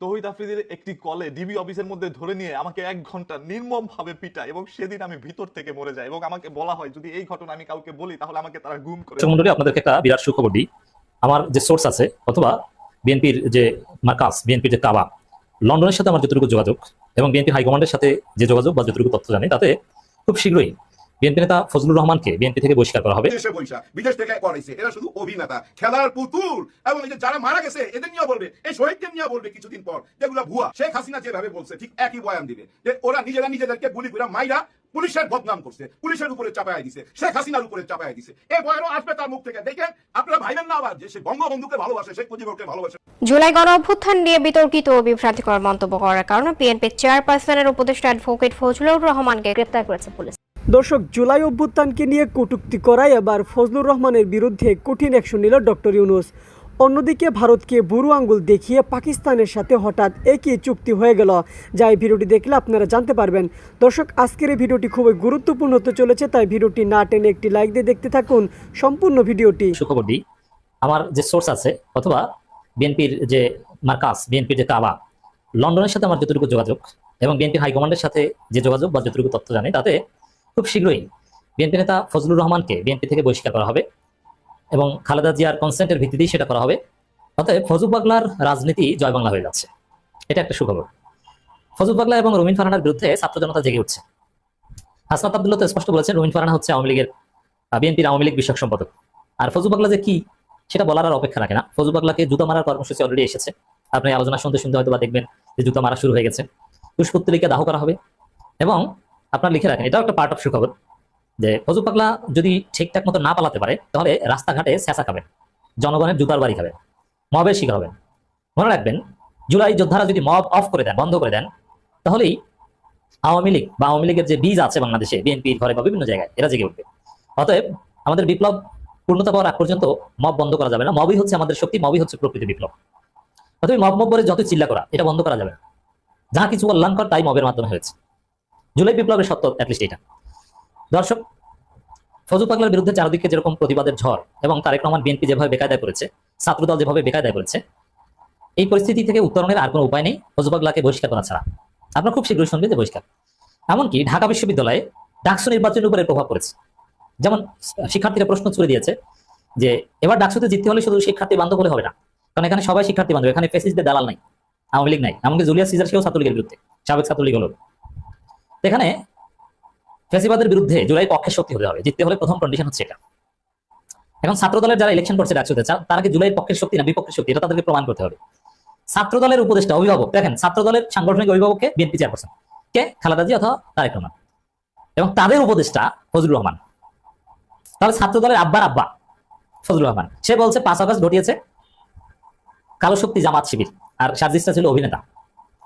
তহিদ আফ্রিদির একটি কলে ডিবি অফিসের মধ্যে ধরে নিয়ে আমাকে এক ঘণ্টা নির্মম ভাবে পিটায় এবং সেদিন আমি ভিতর থেকে মরে যাই এবং আমাকে বলা হয়, যদি এই ঘটনা আমি কাউকে বলি, তাহলে আমাকে তারা গুম করে মন্ডলী আপনাদেরকে একটা বিরাট সুখবর দিই। আমার যে সোর্স আছে, অথবা বিএনপির যে মার্কাস, বিএনপির যে কাবা, লন্ডনের সাথে আমার যতটুকু যোগাযোগ এবং বিএনপি হাইকমান্ডের সাথে যে যোগাযোগ বা যতটুকু তথ্য জানি, তাতে খুব শীঘ্রই বিএনপি নেতা ফজলুর রহমানকে বিএনপি থেকে বহিষ্কার করা হবে। দেশে বৈশা বিদেশ থেকে করাইছে এরা শুধু অভিনেতা খেলার পুতুল। এবং এই যে যারা মারা গেছে এদের নিয়ে বলবে এই শহীদদের নিয়ে বলবে কিছুদিন পর যেগুলো ভুয়া। শেখ হাসিনা যেভাবে বলছে ঠিক একই বয়ান দিবে। যে ওরা নিজেরা নিজেদেরকে গুলি করে মাইরা পুলিশের বদনাম করছে পুলিশের উপরে চাপায় দিছে শেখ হাসিনার উপরে চাপায় দিছে। এই বয়ানও আসবে তার মুখ থেকে। দেখেন আপনারা ভাইবেন না আবার যে সে বঙ্গবন্ধুকে ভালোবাসে শেখ মুজিবুরকে ভালোবাসে। জুলাই গণ অভ্যুত্থান নিয়ে বিতর্কিত ও বিভ্রান্তিকর মন্তব্য করার কারণে বিএনপির চেয়ারপারসনের উপদেষ্টা অ্যাডভোকেট ফজলুর রহমানকে গ্রেপ্তার করেছে পুলিশ। দর্শক, জুলাই অভ্যুত্থানকে নিয়ে কটূক্তি করায় এবার ফজলুর রহমানের বিরুদ্ধে কঠিন অ্যাকশন নিল ডক্টর ইউনুস। অন্যদিকে ভারতকে বুড়ো আঙ্গুল দেখিয়ে পাকিস্তানের সাথে হঠাৎ একই চুক্তি হয়ে গেল। যা এই ভিডিওটি দেখলে আপনারা জানতে পারবেন। দর্শক, আজকের এই ভিডিওটি খুবই গুরুত্বপূর্ণ হতে চলেছে, তাই ভিডিওটি না টেনে একটি লাইক দিয়ে দেখতে থাকুন সম্পূর্ণ ভিডিওটি। সুখবর দিই আমার যে সোর্স আছে, অথবা বিএনপির যে মার্কাস, বিএনপির যে কাবা, লন্ডনের সাথে আমার যতটুকু যোগাযোগ এবং বিএনপি হাইকমান্ডের সাথে যে যোগাযোগ বা যতটুকু তথ্য জানি, তাতে খুব শীঘ্রই বিএনপি নেতা ফজলুর রহমানকে বিএনপি থেকে বহিষ্কার করা হবে এবং খালেদা জিয়ার কনসেন্টের ভিত্তিতেই সেটা করা হবে। অতএব ফজু পাগলার রাজনীতি জয় বাংলা হয়ে যাচ্ছে। এটা একটা সুখবর। ফজু পাগলা এবং রুমিন ফারহানার বিরুদ্ধে ছাত্র জনতা জেগে উঠছে। হাসনাত আব্দুল্লাহ তো স্পষ্ট বলেছেন, রুমিন ফারহানা হচ্ছে আওয়ামী লীগের বিএনপির আওয়ামী লীগ বিষয়ক সম্পাদক। আর ফজু পাগলা যে কি, সেটা বলার আর অপেক্ষা রাখে না। ফজু পাগলাকে জুতা মারার কর্মসূচি অলরেডি এসেছে। আপনি আলোচনা শুনতে শুনতে হয়তো বা দেখবেন যে জুতা মারা শুরু হয়ে গেছে। পুষ্পত্তলিকা দাহ করা হবে। এবং আপনার লিখে রাখেন, এটাও একটা পার্ট অফ সুখবর, যে ফজু পাগলা যদি ঠিকঠাক মতো না পালাতে পারে, তাহলে রাস্তাঘাটে স্যাঁচা খাবেন, জনগণের জুতার বাড়ি খাবেন, মবের শিকার হবেন। মনে রাখবেন, জুলাই যোদ্ধারা যদি মব অফ করে দেন, বন্ধ করে দেন, তাহলেই আওয়ামী লীগ বা আওয়ামী লীগের যে বীজ আছে বাংলাদেশে, বিএনপির ঘরে বা বিভিন্ন জায়গায়, এরা জেগে উঠবে। অতএব আমাদের বিপ্লব পূর্ণতা পাওয়ার আগ পর্যন্ত মব বন্ধ করা যাবে না, মবই হচ্ছে আমাদের শক্তি, মবই হচ্ছে প্রকৃতি বিপ্লব। অতএব মব মব বলে যত চিল্লা করা, এটা বন্ধ করা যাবে না। যা কিছু কল্যাণকর, তাই মবের মাধ্যমে হয়েছে। জুলাই বিপ্লবের সত্য অ্যাটলিস্ট এটা। দর্শক ফজু পাগলার বিরুদ্ধে চারদিকে যেরকম প্রতিবাদের ঝড় এবং তারেক রহমান বিএনপি যেভাবে বেকায়দায় করেছে ছাত্রদল যেভাবে বেকায়দায় করেছে এই পরিস্থিতি থেকে উত্তরণের আর কোনো উপায় নেই ফজু পাগলাকে বহিষ্কার করা ছাড়া। আপনারা খুব শীঘ্রই শুনবেন যে বহিষ্কার। এমনকি ঢাকা বিশ্ববিদ্যালয়ে ডাকসু নির্বাচনের উপরে প্রভাব পড়েছে। যেমন শিক্ষার্থীরা প্রশ্ন ছুড়ে দিয়েছে যে, এবার ডাকসুতে জিততে হলে শুধু শিক্ষার্থী বান্ধব হলে হবে না, কারণ এখানে সবাই শিক্ষার্থী বান্ধব, এখানে ফেসিসদের দালাল নাই, আওয়ামী লীগ নাই, এমনকি জুলিয়া সিজার সেও ছাত্রলীগের বিরুদ্ধে, সাবেক ছাত্রলীগ হলো। এখানে ফেসিবাদের বিরুদ্ধে জুলাই পক্ষের শক্তি হতে হবে। জিততে হলে প্রথম কন্ডিশন হচ্ছে এটা। এখন ছাত্র দলের যারা ইলেকশন করছে ডাকসুতে তারা কি জুলাই পক্ষের শক্তি না বিপক্ষের শক্তি? এটা তাদেরকে প্রমাণ করতে হবে। ছাত্র দলের উপদেষ্টা, অভিভাবক, দেখেন ছাত্র দলের সাংগঠনিক অভিভাবককে বিএনপি চেয়ারপারসন কে? খালেদা জি অথবা তারেক রহমান। এবং তাদের উপদেষ্টা ফজলুর রহমান। তাহলে ছাত্র দলের আব্বার আব্বা, ফজলুর রহমান, সে বলছে, পাঁচ আগস্ট ঘটিয়েছে কালো শক্তি জামাত শিবির, আর সার্জিসটা ছিল অভিনেতা।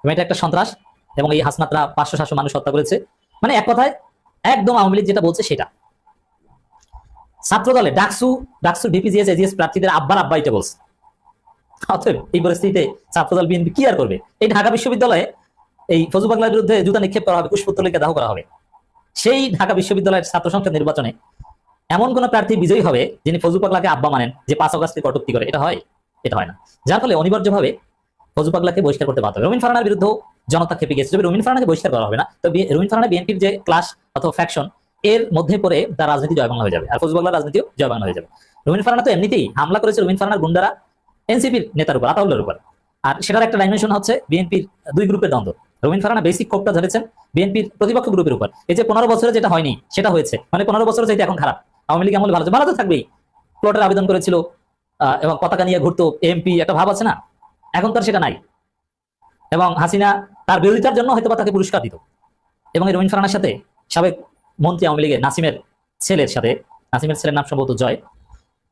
এবং এটা একটা সন্ত্রাস এবং এই হাসনাতরা পাঁচশো সাতশো মানুষ হত্যা করেছে। মানে এক কথায়, একদম আওয়ামী লীগ যেটা বলছে সেটা। ছাত্র দলে ডাকসু ডাকসু ডিপিজিএস এজিএস প্রার্থীদের আব্বার আব্বা এটা বলছে। অতএব এই পরিস্থিতিতে ছাত্রদল বিএনপি কি আর করবে? এই ঢাকা বিশ্ববিদ্যালয়ে এই ফজু বাংলার বিরুদ্ধে জুতা নিক্ষেপ করা হবে পুষ্পতলিকা দাহ করা হবে। সেই ঢাকা বিশ্ববিদ্যালয়ের ছাত্র সংসদ নির্বাচনে এমন কোন প্রার্থী বিজয়ী হবে যিনি ফজু পাগলাকে আব্বা মানেন, যে পাঁচ অগাস্টে কটুক্তি করে। এটা হয় এটা হয় না। যার ফলে অনিবার্যভাবে ফজু পাগলাকে বহিষ্কার করতে বাধ্য হবে। রবিন ফারানার বিরুদ্ধে জনতা খেপে গেছে তবে রবিন ফারানাকে বহিষ্কার করা হবে না। তো বি- রবিন ফারানা বিএনপির যে ক্লাস অথবা ফ্যাকশন এর মধ্যে পড়ে তার রাজনীতি জয় বাংলা হয়ে যাবে আর ফজু রাজনীতিও জয় বাংলা হয়ে যাবে। রবিন ফারানা তো এমনিতেই হামলা করেছে রবিন ফারানার গুন্ডারা এনসিপির নেতার উপর আতাউল্লার উপর। আর সেটার একটা ডাইমেনশন হচ্ছে বিএনপির দুই গ্রুপের দ্বন্দ্ব। রবিন ফারানা বেসিক ক্ষোভটা ধরেছেন বিএনপির প্রতিপক্ষ গ্রুপের উপর। এই যে পনেরো বছরে যেটা হয়নি, সেটা হয়েছে। মানে পনেরো বছরে যেটা এখন খারাপ। আওয়ামী লীগ আমলে ভালো। ভালো তো থাকবেই। প্লটের আবেদন করেছিল এবং পতাকা নিয়ে ঘুরতো এমপি একটা ভাব আছে না? এখন তার সেটা নাই। এবং হাসিনা তার বিরোধিতার জন্য হয়তো তাকে পুরস্কার দিত। এবং এই রবিন ফারানার সাথে সাবেক মন্ত্রী আওয়ামী লীগের নাসিমের ছেলের সাথে, নাসিমের ছেলের নাম সম্ভবত জয়,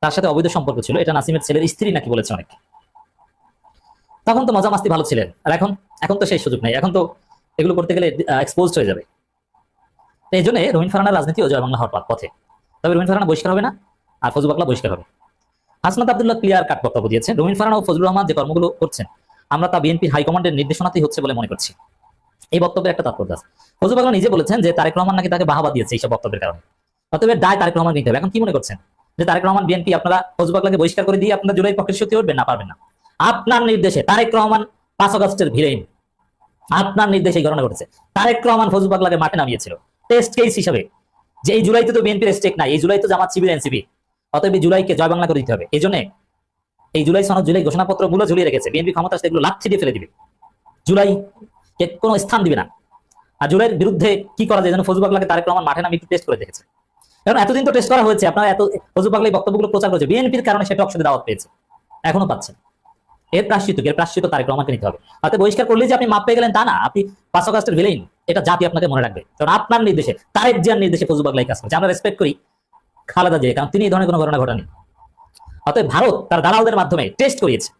তার সাথে অবৈধ সম্পর্ক ছিল। এটা নাসিমের ছেলের স্ত্রী নাকি বলেছে অনেক। তখন তো মজা মাস্তি ভালো ছিলেন। আর এখন এখন তো সেই সুযোগ নেই। এখন তো এগুলো করতে গেলে এক্সপোজ হয়ে যাবে। এই জন্য রবীন ফারানার রাজনীতি ও জয় বাংলা হওয়ার পথে। তবে রবীন ফারানা বহিষ্কার হবে না, আর ফজু বাকলা বহিষ্কার হবে। হাসনাত আব্দুল্লাহ ক্লিয়ার কাট বক্তব্য দিয়েছেন। রবীন ফারানা ও ফজলুর রহমান যে কর্মগুলো করছেন আমরা তা বিএনপির হাইকমান্ডের নির্দেশনাতেই হচ্ছে বলে মনে করছি। এই বক্তব্যের একটা তাৎপর্য আছে। ফজু বাকলা নিজে বলেছেন যে তারেক রহমান নাকি তাকে বাহাবা দিয়েছে এইসব বক্তব্যের কারণে। অতএব দায় তারেক রহমান নিতে হবে। এখন কি মনে করছেন? যে তারেক রহমান বিএনপি আপনারা ফজু বাকলাকে বহিষ্কার করে দিয়ে আপনারা জুলাই পক্ষের সত্যি উঠবেন না, পারবেন না? আপনার নির্দেশে তারেক রহমান পাঁচ আগস্টের ভিলেন আপনার নির্দেশে ঘটনা ঘটেছে। তারেক রহমান ফজল পাগলাকে মাঠে নামিয়েছিল। টেস্ট কেস হিসাবে। যে এই জুলাইতে তো বিএনপির স্টেক নাই, এই জুলাই তো জামাত শিবির এনসিপি অতএব জুলাইকে জয় বাংলা করে দিতে হবে। এই জন্য এই জুলাই সনদ জুলাই ঘোষণাপত্রগুলো ঝুলিয়ে রেখেছে। বিএনপি ক্ষমতা এগুলো লাচ্ছি দিয়ে ফেলে দিবে। জুলাই কোনো স্থান দিবে না। আর জুলাইয়ের বিরুদ্ধে কি করা যায় যেন ফজল পাগলাকে তারেক রহমান মাঠে একটু টেস্ট করে দেখেছে। কারণ এতদিন তো টেস্ট করা হয়েছে, আপনারা এত ফজল পাগলা এই বক্তব্যগুলো প্রচার করেছে। বিএনপির কারণে সেটা অক্সিদে দাওয়াত পেয়েছে। এখনও পাচ্ছেন এর প্রাশ্চিত? এর প্রাশ্চিত তারেক রহমানকে নিতে হবে। হাতে বহিষ্কার করলে যে আপনি মাপ পেয়ে গেলেন তা না। আপনি পাঁচ আগস্টের ভিলেন এটা জাতি আপনাকে মনে রাখবে। কারণ আপনার নির্দেশে, তারেক জিয়ার নির্দেশে ফজল পাগলাই কাজ করছে। আমরা রেসপেক্ট করি খালেদা জিয়া কারণ তিনি এই ধরনের কোনো ঘটনা ঘটানি অতএব ভারত তার দালালদের মাধ্যমে টেস্ট করিয়েছে।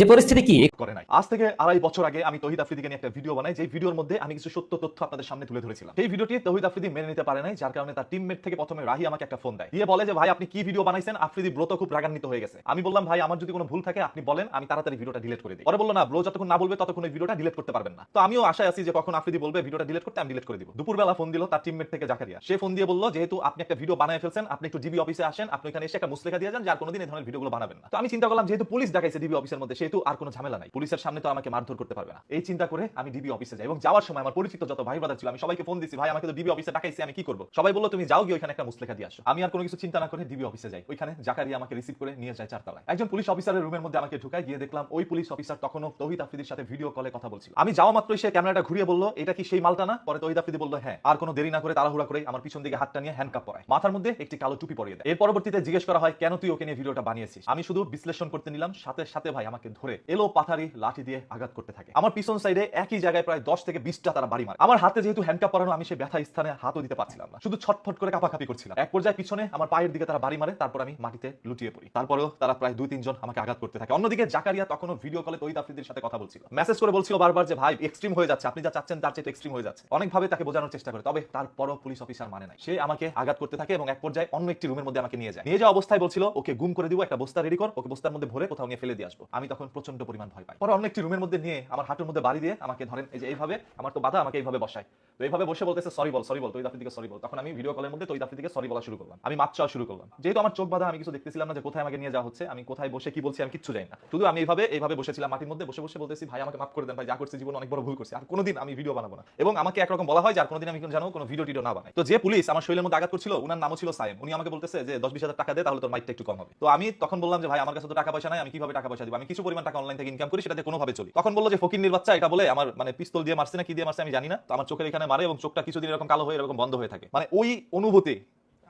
যে পরিস্থিতি কি? করে নাই। আজ থেকে আড়াই বছর আগে আমি তহিদ আফ্রিদিকে নিয়ে একটা ভিডিও বানাই যে ভিডিওর মধ্যে আমি কিছু সত্য তথ্য আপনাদের সামনে তুলে ধরেছিলাম। সেই ভিডিওটি তহিদ আফ্রিদি মেনে নিতে পারে নাই, যার কারণে তার টিমমেট থেকে প্রথমে রাহি আমাকে একটা ফোন দেয়। দিয়ে বলে যে, ভাই, আপনি কি ভিডিও বানাইছেন? আফ্রিদি ব্রো তো খুব রাগান্বিত হয়ে গেছে। আমি বললাম, ভাই, আমার যদি কোনো ভুল থাকে, আপনি বলেন, আমি তাড়াতাড়ি ভিডিওটা ডিলিট করে দিই। পরে বলল, না ব্রো যতক্ষণ না বলবে, ততক্ষণ ভিডিওটা ডিলিট করতে পারবেন না। তো আমিও আশায় আছি যে, কখন আফ্রিদি বলবে ভিডিওটা ডিলিট করতে, আমি ডিলিট করে দিব। দুপুরবেলা ফোন দিল তার টিমমেট থেকে জাকারিয়া। সে ফোন দিয়ে বলল, যেহেতু আপনি একটা ভিডিও বানায় ফেলছেন, আপনি একটু ডিবি অফিসে আসেন, আপনি এখানে এসে একটা মুসলেখা দিয়ে যান, যার কোনোদিন এই ধরনের ভিডিওগুলো বানাবেন না। তো আমি চিন্তা করলাম, যেহেতু পুলিশ দেখাইছে ডিবি অফিসের মধ্যে সেহেতু আর কোনো ঝামেলা নাই। পুলিশের সামনে তো আমাকে মারধর করতে পারবে না। এই চিন্তা করে আমি ডিবি অফিসে যাই এবং যাওয়ার সময় আমার পরিচিত যত ভাই ব্রাদার ছিল, আমি সবাইকে ফোন দিছি, ভাই, আমাকে তো ডিবি অফিসে ডাকাইছে, আমি কি করব? সবাই বলল, তুমি যাও গিয়ে ওইখানে একটা মুসলেখা দিয়ে আসো। আমি আর কোনো কিছু চিন্তা না করে ডিবি অফিসে যাই। ওইখানে জাকারিয়া আমাকে রিসিভ করে নিয়ে যায় চারতলায়। একজন পুলিশ অফিসারের রুমের মধ্যে আমাকে ঢুকায়, গিয়ে দেখলাম ওই পুলিশ অফিসার তখনও তহিদ আফ্রিদির সাথে ভিডিও কলে কথা বলছিল। আমি যাওয়া মাত্রই সে ক্যামেরাটা ঘুরিয়ে বলল, এটা কি সেই মালটা না? পরে তহিদ আফ্রিদি বলল হ্যাঁ। আর কোনো দেরি না করে তাড়াহুড়া করে আমার পিছন দিকে হাতটা নিয়ে হ্যান্ডকাপ পরায়। মাথার মধ্যে একটি কালো টুপি পরিয়ে দেয়। এর পরবর্তীতে জিজ্ঞেস করা হয়, কেন তুই ওকে নিয়ে ভিডিওটা বানিয়েছিস? আমি শুধু বিশ্লেষণ করতে নিলাম, সাথে সাথে ভাই আমাকে ধরে এলো পাথারি লাঠি দিয়ে আঘাত করতে থাকে। আমার পিছন সাইডে একই জায়গায় প্রায় দশ থেকে বিশটা তারা বাড়ি মারে। আমার হাতে যেহেতু হ্যান্ডকাপ পরানো, আমি সেই ব্যথা স্থানে হাতও দিতে পারছিলাম না। শুধু ছটফট করে কাপাকাপি করছিলাম। এক পর্যায়ে পিছনে আমার পায়ের দিকে তারা বাড়ি মারে, তারপর আমি মাটিতে লুটিয়ে পড়ি। তারপরেও তারা প্রায় দুই তিনজন আমাকে আঘাত করতে থাকে। অন্যদিকে জাকারিয়া তখনও ভিডিও কলে তৈরি আফ্রিদির সাথে কথা বলছিল। মেসেজ করে বলছিল বারবার যে, ভাই এক্সট্রিম হয়ে যাচ্ছে। আপনি যা চাচ্ছেন তার চেয়ে এক্সট্রিম হয়ে যাচ্ছে। অনেকভাবে তাকে বোঝানোর চেষ্টা করে, তবে তারপরও পুলিশ অফিসার মানে নাই। সে আমাকে আঘাত করতে থাকে এবং এক পর্যায়ে অন্য একটি রুমের মধ্যে আমাকে নিয়ে যায়। নিয়ে যাওয়া অবস্থায় বলছিল, ওকে গুম করে দিব, একটা বস্তা রেডি কর। ওকে বস্তার মধ্যে ভরে কোথাও নিয়ে ফেলে দিয়ে আসব। আমি তখন প্রচণ্ড পরিমাণ ভয় পাই পরে অন্য একটি রুমের মধ্যে নিয়ে আমার হাঁটুর মধ্যে বাড়ি দিয়ে আমাকে ধরেন, এই যে এইভাবে, আমার তো বাধা আমাকে এইভাবে বসায়। তো এইভাবে বসে বলতেছে, সরি বল সরি বল তৈরি আফ্রিদিকে সরি বল। তখন আমি ভিডিও কলের মধ্যে তৈরি আফ্রিদিকে সরি বলা শুরু করলাম। আমি মাপ চাওয়া শুরু করলাম। যেহেতু আমার চোখ বাধা, আমি কিছু দেখতেছিলাম না যে কোথায় আমাকে নিয়ে যাওয়া হচ্ছে, আমি কোথায় বসে কি বলছি আমি কিচ্ছু জানি না। শুধু আমি এইভাবে এইভাবে বসেছিলাম মাটির মধ্যে, বসে বসে বলতেছি, ভাই, আমাকে মাফ করে দেন, ভাই, যা করছি জীবন অনেক বড় ভুল করছি, আর কোনোদিন আমি ভিডিও বানাবো না। এবং আমাকে একরকম বলা হয় যে, আর কোনোদিন আমি জানো কোনো ভিডিও টিডিও না বানাই। তো যে পুলিশ আমার শরীরের মধ্যে আঘাত করছিল, উনার নামও ছিল সাইম উনি আমাকে বলতেছে যে দশ বিশ হাজার টাকা দে, তাহলে তোর মাইকটা একটু কম হবে। তো আমি তখন বললাম যে, ভাই, আমার কাছে তো টাকা পয়সা নাই, আমি কীভাবে টাকা পয়সা দিব? আমি কিছু পরিমাণ টাকা অনলাইন থেকে ইনকাম করি, সেটাতে কোনোভাবে চলি। তখন বলল যে ফকির বাচ্চা, এটা বলে আমার মানে পিস্তল দিয়ে মারছে না, কি দিয়ে মারছে আমি জানি না। তো আমার চোখের এখানে মারে এবং চোখটা কিছুদিন এরকম কালো হয়ে এরকম বন্ধ হয়ে থাকে। মানে ওই অনুভূতি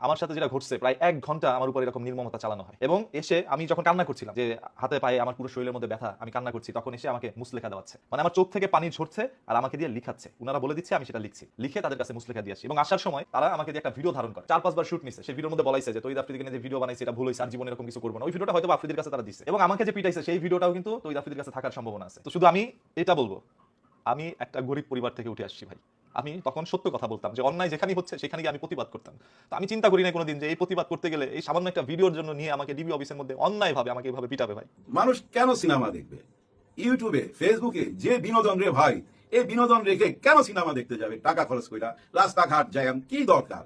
আমার সাথে যেটা ঘটছে, প্রায় এক ঘণ্টা আমার উপর এরকম নির্মমতা চালানো হয়। এবং এসে আমি যখন কান্না করছিলাম যে হাতে পায়ে আমার পুরো শরীরের মধ্যে ব্যথা, আমি কান্না করছি, তখন এসে আমাকে মুসলেখা দেওয়াচ্ছে। মানে আমার চোখ থেকে পানি ঝরছে আর আমাকে দিয়ে লিখাচ্ছে। উনারা বলে দিচ্ছে, আমি সেটা লিখছি। লিখে তাদের কাছে মুসলেখা দিয়েছি এবং আসার সময় তারা আমাকে দিয়ে একটা ভিডিও ধারণ করে। চার, পাঁচবার শুট নিছে। সেই ভিডিওর মধ্যে বলাইছে যে তৈরি আফ্রিদিকে যে ভিডিও বানাইছে এটা ভুল হয়েছে আর জীবনে এরকম কিছু করব না। ওই ভিডিওটা হয়তো আফ্রিদির কাছে তারা দিচ্ছে এবং আমাকে যে পিটাইছে, সেই ভিডিওটাও কিন্তু তৈরি আফ্রিদির কাছে থাকার সম্ভাবনা আছে। তো শুধু আমি এটা বলব। আমি একটা গরিব পরিবার থেকে উঠে আসছি, ভাই। আমি তখন সত্য কথা বলতাম যে অন্যায় যেখানেই হচ্ছে সেখানে গিয়ে আমি প্রতিবাদ করতাম। তো আমি চিন্তা করি না কোনোদিন যে এই প্রতিবাদ করতে গেলে এই সামান্য একটা ভিডিওর জন্য নিয়ে আমাকে ডিবি অফিসের মধ্যে অন্যায় ভাবে আমাকে এইভাবে পিটাবে ভাই। মানুষ কেন সিনেমা দেখবে? ইউটিউবে, ফেসবুকে যে বিনোদন রে ভাই, এই বিনোদন রেখে কেন সিনেমা দেখতে যাবে? টাকা খরচ কইরা, রাস্তাঘাট জ্যাম, কি দরকার?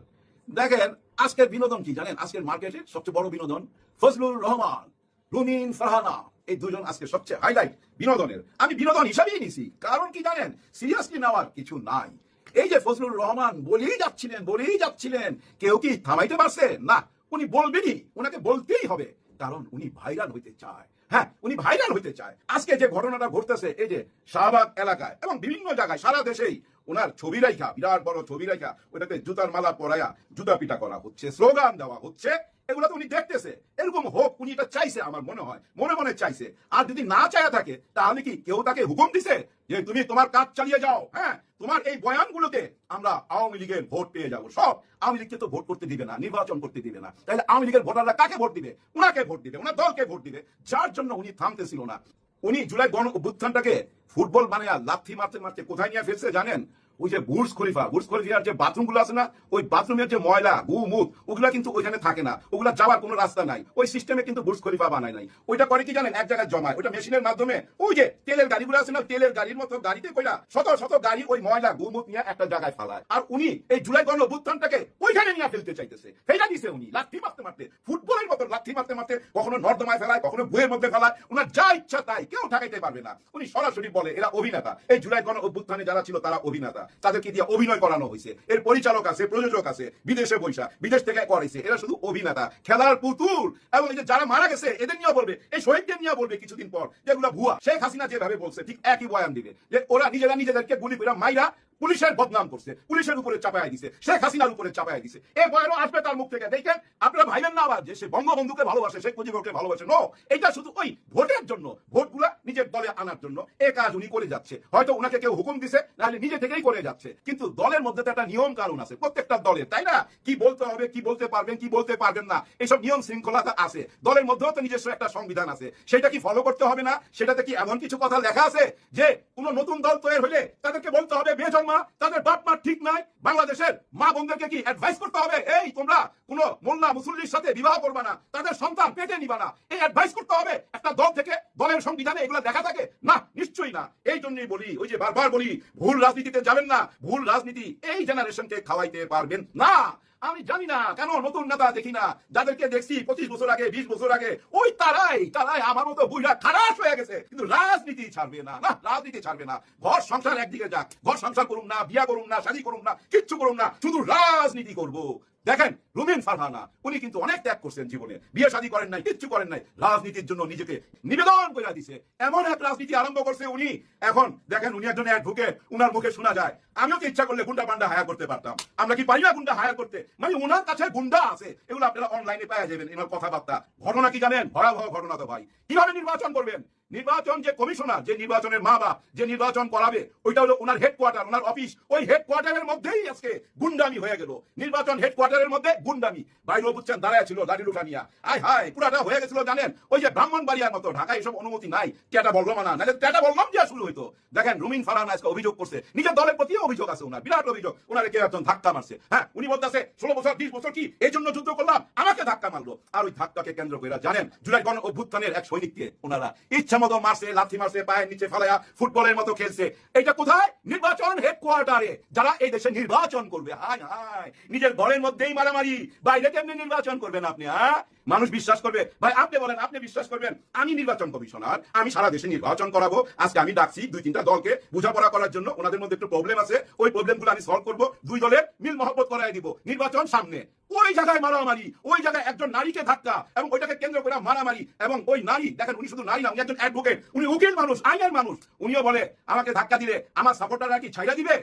দেখেন, আজকের বিনোদন কি জানেন? আজকের মার্কেটের সবচেয়ে বড় বিনোদন ফজলুর রহমান, রুমিন ফারহানা। এই দুজন আজকে সবচেয়ে হাইলাইট বিনোদনের। আমি বিনোদন হিসাবেই নিছি। কারণ কি জানেন? সিরিয়াসলি নেওয়ার কিছু নাই। এই যে ফজলুর রহমান, বলেই যাচ্ছিলেন বলেই যাচ্ছিলেন। কেউ কি থামাইতে পারছে? না, উনি বলবেনই ওনাকে বলতেই হবে। কারণ উনি ভাইরাল হইতে চায়। হ্যাঁ উনি ভাইরাল হইতে চায়। আজকে যে ঘটনাটা ঘটতেছে, এই যে শাহবাগ এলাকায় এবং বিভিন্ন জায়গায়, সারা দেশেই ওনার ছবি রাইখা, বিরাট বড় ছবি রাইখা, ওটাতে জুতার মালা পরায়া জুতা পিটা করা হচ্ছে, স্লোগান দেওয়া হচ্ছে। এগুলো তো উনি দেখতেছে। এরকম হোক, উনি এটা চাইছে, আমার মনে হয়। মনে মনে চাইছে। আর যদি না চায়া থাকে, তাহলে কি কেউ তাকে হুকুম দিছে? যে তুমি তোমার কাজ চালিয়ে যাও হ্যাঁ? তোমার এই বয়ানগুলোতে আমরা আওয়ামী লীগের ভোট পেয়ে যাব। সব আওয়ামী লীগকে তো ভোট করতে দিবে না, নির্বাচন করতে দিবে না। তাহলে আওয়ামী লীগের ভোটাররা কাকে ভোট দিবে? উনাকে ভোট দিবে ওনার দলকে ভোট দিবে। যার জন্য উনি থামতেছিল না। উনি জুলাই গণ অভ্যুত্থানটাকে ফুটবল বানিয়ে লাথি মারতে মারতে কোথায় নিয়ে ফেলছে জানেন? ওই যে বুর্জ খলিফা বুর্জ খলিফার যে বাথরুমগুলো আছে না, ওই বাথরুমের যে ময়লা, গু, মুখ, ওগুলা কিন্তু ওইখানে থাকে না। ওগুলা যাওয়ার কোনো রাস্তা নাই। ওই সিস্টেমে কিন্তু বুর্জ খলিফা বানায় নাই। ওইটা করে কি জানেন? এক জায়গায় জমায়। ওইটা মেশিনের মাধ্যমে ওই যে তেলের গাড়িগুলো আছে না, তেলের গাড়ির মতো গাড়িতে কইলা শত শত গাড়ি ওই ময়লা, গু, মুখ নিয়ে একটা জায়গায় ফালায়। আর উনি এই জুলাই গণ অভ্যুত্থানটাকে ওইখানে নিয়ে ফেলতে চাইতেছে। সেইটা দিছে উনি লাঠি মারতে মারতে। ফুটবলের মতো লাঠি মারতে মারতে কখনো নর্দমায় ফেলায়, কখনো বইয়ের মধ্যে ফেলায়। ওনার যা ইচ্ছা তাই, কেউ ঠেকাইতে পারবে না। উনি সরাসরি বলে, এরা অভিনেতা। এই জুলাই গণ অভ্যুত্থানে যারা ছিল, তারা অভিনেতা। তাদেরকে দিয়ে অভিনয় করানো হয়েছে। এর পরিচালক আছে, প্রযোজক আছে, বিদেশে বৈশা, বিদেশ থেকে করেছে এরা শুধু অভিনেতা, খেলার পুতুল। এবং এই যে যারা মারা গেছে, এদের নিয়ে বলবে, এই শহীদদের নিয়ে বলবে কিছুদিন পর যেগুলো ভুয়া। শেখ হাসিনা যেভাবে বলছে, ঠিক একই বয়ান দিবে। যে ওরা নিজেরা নিজেদেরকে গুলি করে মাইরা পুলিশের বদনাম করছে, পুলিশের উপরে চাপায় দিছে, শেখ হাসিনার উপরে চাপায় দিছে। এই বয়ানও আসবে তার মুখ থেকে। দেখেন, আপনারা ভাইবেন না আবার যে সে বঙ্গবন্ধুকে ভালোবাসে, শেখ মুজিবুরকে ভালোবাসে। নো এটা শুধু ওই ভোটের জন্য, ভোটগুলা নিজের দলে আনার জন্য। এ কাজ উনি করে যাচ্ছে। হয়তো উনাকে কেউ হুকুম দিছে, নাহলে নিজে থেকেই করে যাচ্ছে। কিন্তু দলের মধ্যে তো একটা নিয়ম কানুন আছে, প্রত্যেকটা দলের, তাই না? কি বলতে হবে, কি বলতে পারবেন, কি বলতে পারবেন না, এসব নিয়ম শৃঙ্খলাটা আছে। দলের মধ্যেও তো নিজস্ব একটা সংবিধান আছে। সেটা কি ফলো করতে হবে না? সেটাতে কি এমন কিছু কথা লেখা আছে? যে কোনো নতুন দল তৈরি হলে তাদেরকে বলতে হবে, বেজন্মা তাদের বাপ মা ঠিক নাই, বাংলাদেশের মা বোনদেরকে কি অ্যাডভাইস করতে হবে? এই, তোমরা কোন মোল্লা মুসল্লির সাথে বিবাহ করবা না, তাদের সন্তান পেটে নিবা না। এই অ্যাডভাইস করতে হবে। একটা দল থেকে দলের সংবিধানে এগুলো দেখা থাকে? না, নিশ্চয়ই না। এই জন্যই বলি, ওই যে বারবার বলি, ভুল রাজনীতিতে যাবেন না, ভুল রাজনীতি এই জেনারেশনকে খাওয়াইতে পারবেন না। আমি জানি না, কেন নতুন নেতা দেখি না? যাদেরকে দেখছি পঁচিশ বছর আগে, বিশ বছর আগে, ওই তারাই তারাই আমার মতো বুঝা খারাপ হয়ে গেছে। কিন্তু রাজনীতি ছাড়বে না না, রাজনীতি ছাড়বে না। ঘর সংসার একদিকে যাক, ঘর সংসার করুন না, বিয়া করুন না, শাদী করুন না, কিচ্ছু করুন না, শুধু রাজনীতি করব। দেখেন রুমিন ফারহানা, উনি কিন্তু অনেক ত্যাগ করছেন জীবনে। বিয়ে শাদী করেন নাই, কিচ্ছু করেন নাই, রাজনীতির জন্য নিজেকে নিবেদন করে দিছে। এমন এক রাজনীতি আরম্ভ করছে উনি। এখন দেখেন, উনি একজন অ্যাডভোকেট উনার মুখে শোনা যায়। আমিও তো ইচ্ছা করলে গুন্ডা পান্ডা হায়ার করতে পারতাম। আমরা কি পারি না গুন্ডা হায়ার করতে? মানে উনার কাছে গুন্ডা আছে, এগুলো আপনারা অনলাইনে পাওয়া যাবেন, এনার কথাবার্তা। ঘটনা কি জানেন? ভয়াবহ ঘটনা তো ভাই। কীভাবে নির্বাচন করবেন? নির্বাচন যে কমিশনার, যে নির্বাচনের মা বাপ, যে নির্বাচন করাবে, ওইটা হলো ওনার হেডকোয়ার্টার ওনার অফিস ওই হেডকোয়ার্টারের মধ্যেই আজকে গুন্ডামি হয়ে গেল। নির্বাচন হেডকোয়ার্টারের মধ্যে গুন্ডামি। বাইরেও বুঝছেন দাঁড়ায় ছিল লাঠি লুটা নিয়া আয় হায় পুরাটা হয়ে গেছিল জানেন? ওই যে ব্রাহ্মণ বাড়িয়ার মতো, ঢাকায় এসব অনুমতি নাই। কেটা বললাম না, নাহলে কেটা বললাম দিয়া শুরু হইতো। দেখেন, রুমিন ফারহান আজকে অভিযোগ করছে। নিজের দলের প্রতিও অভিযোগ আছে ওনার, বিরাট অভিযোগ। ওনারে কেউ একজন ধাক্কা মারছে? হ্যাঁ উনি বলতেছে, ষোলো বছর বিশ বছর কি? এই জন্য যুদ্ধ করলাম। ধাক্কা মারলো। আর ওই ধাক্কাকে কেন্দ্র করে জানেন, জুলাই গণ অভ্যুত্থানের এক সৈনিককে ওনারা ইচ্ছা মতো মারছে, লাথি মারছে, পায়ের নিচে ফেলায়া ফুটবলের মতো খেলছে। এটা কোথায়? নির্বাচন হেডকোয়ার্টারে যারা এই দেশে নির্বাচন করবে, হায় হায়, নিজের ঘরের মধ্যেই মারামারি। বাইরে কেমনি নির্বাচন করবেন আপনি হ্যাঁ? মানুষ বিশ্বাস করবে। ভাই, আপনি বলেন, আপনি বিশ্বাস করবেন? আমি নির্বাচন কমিশনার, আমি সারা দেশে নির্বাচন করাবো। আজকে আমি ডাকছি দুই তিনটা দলকে বোঝাপড়া করার জন্য। ওনাদের মধ্যে একটু প্রবলেম আছে। ওই প্রবলেমগুলো আমি সলভ করব। দুই দলের মিল মহব্বত করাই দিব। নির্বাচন সামনে। ওই জায়গায় মারামারি, ওই জায়গায় একজন নারীকে ধাক্কা এবং ওইটাকে কেন্দ্র করে মারামারি এবং ওই নারী, দেখেন, উনি শুধু নারী না, উনি একজন অ্যাডভোকেট উনি উকিল মানুষ, আইনের মানুষ। উনিও বলে, আমাকে ধাক্কা দিলে আমার সাপোর্টাররা কি ছাইরা দিবে?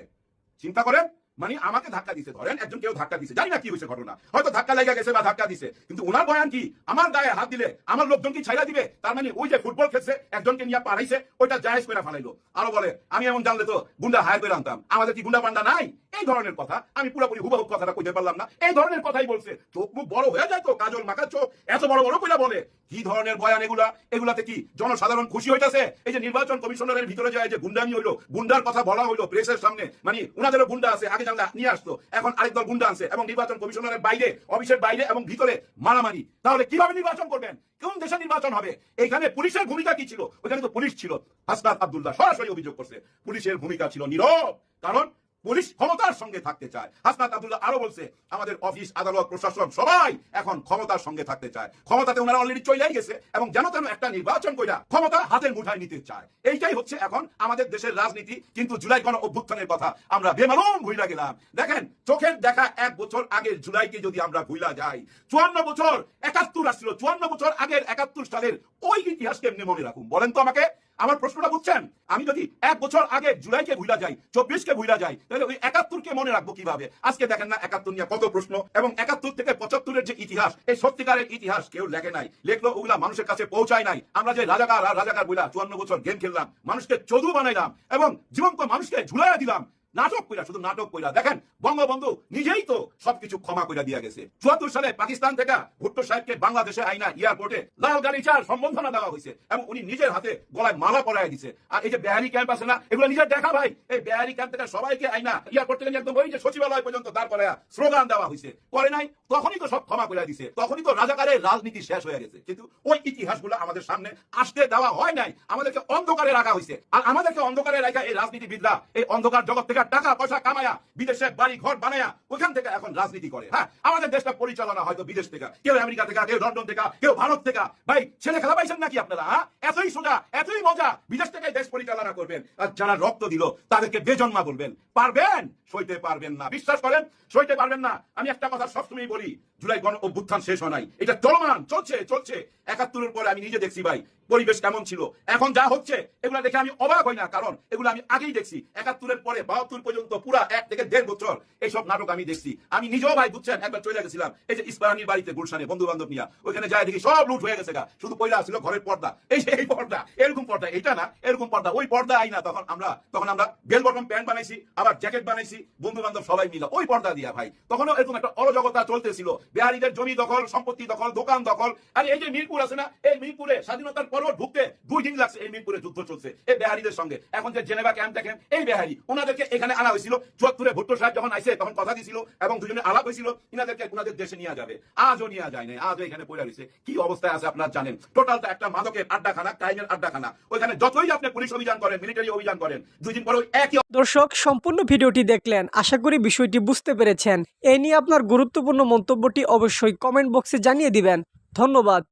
চিন্তা করেন। মানে আমাকে ধাক্কা দিছে, ধরেন একজন কেউ ধাক্কা দিছে, জানি না কি হয়েছে ঘটনা। হয়তো ধাক্কা লেগে গেছে বা ধাক্কা দিছে, কিন্তু ওনার বয়ান কি? আমার গায়ে হাত দিলে আমার লোকজন কি ছাইরা দিবে? তার মানে ওই যে ফুটবল খেলছে, একজনকে নিয়ে পাঠাইছে ওইটা জায়েজ করে ফালাইলো। আরও বলে, আমি এমন জানলে তো গুন্ডা হায়ার করে আনতাম। আমাদের কি গুন্ডা পান্ডা নাই? এই ধরনের কথা, আমি পুরোপুরি হুবাহু কথাটা কইতে পারলাম না। এই ধরনের কথাই বলছে। চোখ মুখ বড় হয়ে যায় তো, কাজল মাখা চোখ, এত বড় বড় কইলা বলে। কি ধরনের বয়ান এগুলা? এগুলাতে কি জনসাধারণ খুশি হইতাছে? এই যে নির্বাচন কমিশনারের ভিতরে যায় যে গুন্ডামি হইল, গুন্ডার কথা বলা হইল প্রেসের সামনে মানে উনাদেরও গুন্ডা আছে, আগে জানলে নিয়ে আসতো, এখন আরেক দল গুন্ডা আছে এবং নির্বাচন কমিশনারের বাইরে, অফিসের বাইরে এবং ভিতরে মারামারি। তাহলে কীভাবে নির্বাচন করবেন? কোন দেশে নির্বাচন হবে? এখানে পুলিশের ভূমিকা কি ছিল? ওখানে তো পুলিশ ছিল। হাসনাত আব্দুল্লাহ সরাসরি অভিযোগ করছে। পুলিশের ভূমিকা ছিল নীরব। কারণ পুলিশ ক্ষমতার সঙ্গে থাকতে চায়। হাসনাত আব্দুল্লাহ আরও বলছে, আমাদের অফিস, আদালত, প্রশাসন সবাই এখন ক্ষমতার সঙ্গে থাকতে চায়। ক্ষমতাতে ওনারা অলরেডি চলেই গেছে এবং যেন তেন একটা নির্বাচন কইরা ক্ষমতা হাতের মুঠায় নিতে চায়। এইটাই হচ্ছে এখন আমাদের দেশের রাজনীতি। কিন্তু জুলাই গণ অভ্যুত্থানের কথা আমরা বেমালুম ভুইলা গেলাম। দেখেন, চোখের দেখা এক বছর আগের জুলাইকে যদি আমরা ভুইলা যাই, চুয়ান্ন বছর একাত্তর আসছিল। চুয়ান্ন বছর আগের একাত্তর সালের ওই ইতিহাস কেমনে মনে রাখুন? বলেন তো আমাকে। আমার প্রশ্নটা বুঝছেন? আমি যদি এক বছর আগে জুলাইকে ভুলা যাই, চব্বিশকে ভুলা যাই, তাহলে ওই একাত্তরকে মনে রাখব কীভাবে? আজকে দেখেন না একাত্তর নিয়ে কত প্রশ্ন এবং একাত্তর থেকে পঁচাত্তরের যে ইতিহাস, এই সত্যিকারের ইতিহাস কেউ লেখে নাই। লেখলো, ওগুলা মানুষের কাছে পৌঁছায় নাই। আমরা যে রাজাকার রাজাকার বইলা চুয়ান্ন বছর গেম খেললাম, মানুষকে চদু বানাইলাম এবং জীবন্ত মানুষকে ঝুলাইয়া দিলাম। নাটক কইরা, শুধু নাটক কইরা। দেখেন, বঙ্গবন্ধু নিজেই তো সবকিছু ক্ষমা কইরা দিয়া গেছে। চুয়াত্তর সালে পাকিস্তান থেকে ভুট্টো সাহেবকে বাংলাদেশে আইনা এয়ারপোর্টে লাল গাড়ি চার সম্বর্ধনা দেওয়া হয়েছে এবং উনি নিজের হাতে গলায় মালা পরাই দিছে। আর এই যে বেহারি ক্যাম্প আছে না, এগুলো নিজের দেখা ভাই। এই বেহারি ক্যাম্প থেকে সবাইকে আইনা এয়ারপোর্ট থেকে একদম ওই যে সচিবালয় পর্যন্ত করায়া স্লোগান দেওয়া হয়েছে। করে নাই, তখনই তো সব ক্ষমা করে দিছে। তখনই তো রাজাকারের রাজনীতি শেষ হয়ে গেছে। কিন্তু ওই ইতিহাসগুলো আমাদের সামনে আসতে দেওয়া হয় নাই। আমাদেরকে অন্ধকারে রাখা হয়েছে আর আমাদেরকে অন্ধকারে রাখা এই রাজনীতিবিদরা, এই অন্ধকার জগৎ থেকে টাকা পয়সা কামায়া বিদেশে বাড়ি ঘর বানায়া ওইখান থেকে এখন রাজনীতি করে হ্যাঁ? আমাদের দেশটা পরিচালনা হয়তো বিদেশ থেকে, কেউ আমেরিকা থেকে, কেউ লন্ডন থেকে, কেউ ভারত থেকে। ভাই, ছেলে খেলা পাইছেন নাকি আপনারা হ্যাঁ? এতই সোজা, এতই মজা, বিদেশ থেকে দেশ পরিচালনা করবেন। আর যারা রক্ত দিল, তাদেরকে বেজন্মা বলবেন। পারবেন? সইতে পারবেন না। বিশ্বাস করেন? সইতে পারবেন না। আমি একটা কথা সবসময় বলি, জুলাই গণ অভ্যুত্থান শেষ হয় নাই। এটা চলমান, চলছে চলছে। একাত্তরের পরে আমি নিজে দেখছি, ভাই পরিবেশ কেমন ছিল? এখন যা হচ্ছে, এগুলো দেখে আমি অবাক হই না, কারণ এগুলো আমি আগেই দেখছি। একাত্তরের পরে বাহাত্তর পর্যন্ত পুরা এক থেকে দেড় বছর এইসব নাটক আমি দেখছি। আমি নিজেও ভাই, বুঝছেন, একবার চলে গেছিলাম, এই যে ইস্পাহানির বাড়িতে গুলশানে বন্ধু বান্ধব নিয়ে। ওইখানে যায় দেখি সব লুট হয়ে গেছে গা। শুধু পয়লা ছিল ঘরের পর্দা। এই যে এই পর্দা, এরকম পর্দা এটা না, এরকম পর্দা। ওই পর্দা আই না, তখন আমরা তখন আমরা বেল বটম প্যান্ট বানাইছি, আবার জ্যাকেট বানাইছি বন্ধু বান্ধব সবাই মিলে। ওই পর্দা দিয়া ভাই, তখনও এরকম একটা অরাজকতা চলতেছিল। বিহারীদের জমি দখল, সম্পত্তি দখল, দোকান দখল। আর এই যে মিরপুর আছে না, এই মিরপুরে স্বাধীনতার পরও ঢুকতে দুই দিন লাগছে এই মিরপুরে যুদ্ধ চলছে, এই বেহারিদের সঙ্গে। এখন যে জেনেভা ক্যাম্প দেখেন, এই বেহারি ওনাদেরকে এখানে আনা হয়েছিল। চুয়াত্তরে ভুট্টো সাহেব যখন আইসে তখন কথা দিছিল এবং দুজনে আলাপ হয়েছিল, ইনাদেরকে ওনাদের দেশে নিয়ে যাবে। আজও নিয়ে যায় না আজও এখানে পড়ে রয়েছে। কি অবস্থায় আছে আপনারা জানেন? টোটালটা একটা মাদকের আড্ডাখানা ক্রাইমের আড্ডাখানা। ওইখানে যতই আপনি পুলিশ অভিযান করেন মিলিটারি অভিযান করেন, দুই দিন পরে একই দর্শক, সম্পূর্ণ ভিডিওটি দেখলেন। আশা করি বিষয়টি বুঝতে পেরেছেন। এ নিয়ে আপনার গুরুত্বপূর্ণ মন্তব্যটি অবশ্যই কমেন্ট বক্সে জানিয়ে দিবেন। ধন্যবাদ।